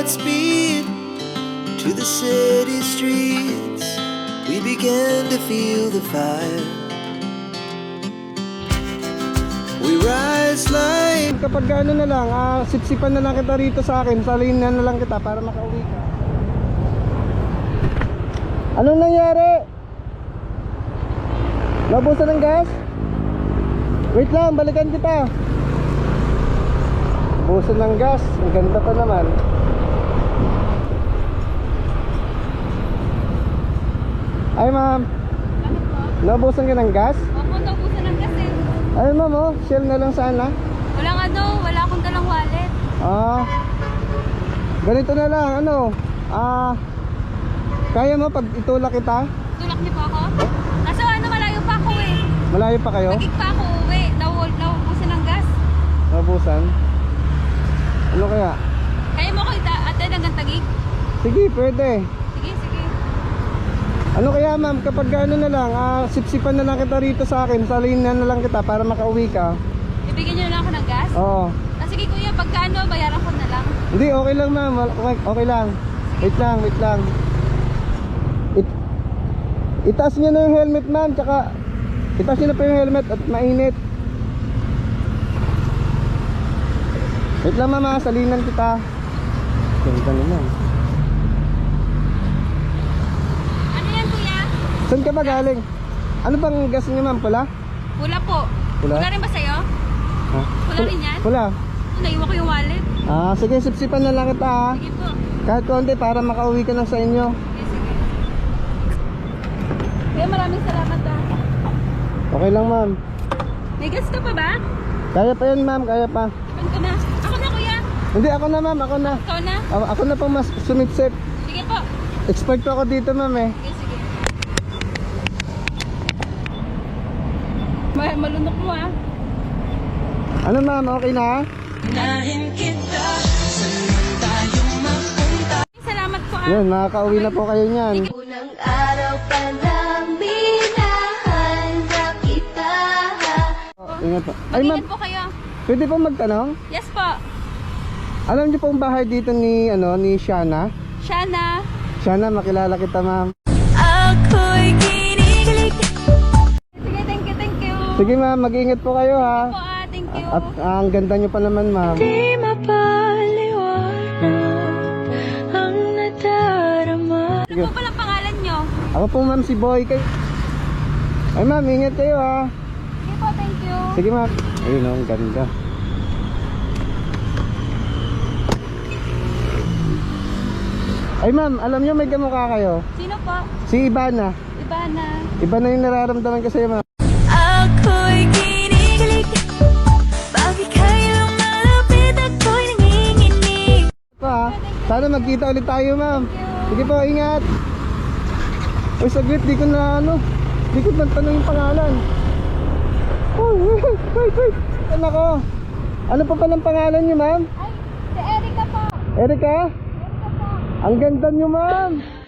Godspeed to the city streets. We began to feel the fire. We rise like Kapag ano na lang, ah, sipsipan na lang kita rito sa akin, salin na, lang kita para makauwi ka. Anong nangyari? Nabusan ng gas? Wait lang, balikan kita. Nabusan ng gas, ang ganda pa naman. Ay ma'am, po? nabusan ka ng gas? Opo, naubusan ng gas eh. Ay ma'am oh, shell na lang sana. Walang ano, wala akong dalang wallet. Ah. Ganito na lang, ano? Ah. Kaya mo pag itulak kita? Tulak niyo po ako? Kaso ano, malayo pa ako eh. Malayo pa kayo? Magig pa ako uwi. Naw- Naubusan ng gas. Mabusan. Ano kaya? Kaya mo ko ita- atid hanggang tagig? Sige, pwede. Ano kaya ma'am, kapag ano na lang, ah, sipsipan na lang kita rito sa akin, salin na, na lang kita para makauwi ka. Ibigyan niyo na lang ako ng gas? Oo. Ah, sige kuya, pagka ano, bayaran ko na lang. Hindi, okay lang ma'am. Okay, okay lang. Wait lang, wait lang. It, itaas niyo na yung helmet ma'am, tsaka itaas niyo na pa yung helmet at mainit. Wait lang ma'am, salinan kita. Ganda naman. Ano yan kuya? Saan ka ba galing? Ano bang gas niyo ma'am? Pula? Pula po. Pula? rin ba sa'yo? Ha? Pula rin yan? Pula. Naiwan ko yung wallet. Ah, sige, sipsipan na lang kita ha. Sige po. Kahit konti para makauwi ka lang sa inyo. Sige, sige. Kuya, maraming salamat ah. Okay lang ma'am. May gas ka pa ba? Kaya pa yan ma'am, kaya pa. Ipan ko na. Ako na kuya. Hindi, ako na ma'am, ako na. Ikaw na. Ako, ako na pang mas sumipsip. Sige po. Expert ako dito ma'am eh. Sige, sige. Ma malunok mo ah. Ano ma'am, okay na? Salamat po ah. Yan, makakauwi na po kayo niyan. Unang araw pa lang minahanda kita Ingat po. Ay ma'am, Mag-ingat po kayo. pwede po magtanong? Yes po. Alam niyo po ang bahay dito ni, ano, ni Shana? Shana. Shana, makilala kita ma'am. Ako'y Sige ma'am, mag-ingat po kayo Po ha. ah, thank you. At ah, ang ganda niyo pa naman ma'am. Di mapaliwanag ang nadarama Sige. Ano po palang pangalan nyo? Ako po ma'am si Boy. Kay... Ay ma'am, ingat kayo ha. Sige po, thank you. Sige ma'am. Ayun oh, ang ganda. Ay ma'am, alam niyo may kamukha kayo. Sino po? Si Ibana. Iba na. Iba na yung nararamdaman ko sa'yo ma'am. Sana magkita ulit tayo ma'am. Sige po, ingat. Uy, saglit, di ko na ano. Di ko tanong yung pangalan. Oh, wait, wait, wait. Ano ko? Ano pa palang pangalan niyo ma'am? Ay, si Erica po. Erika? Erica po. Ang ganda niyo ma'am.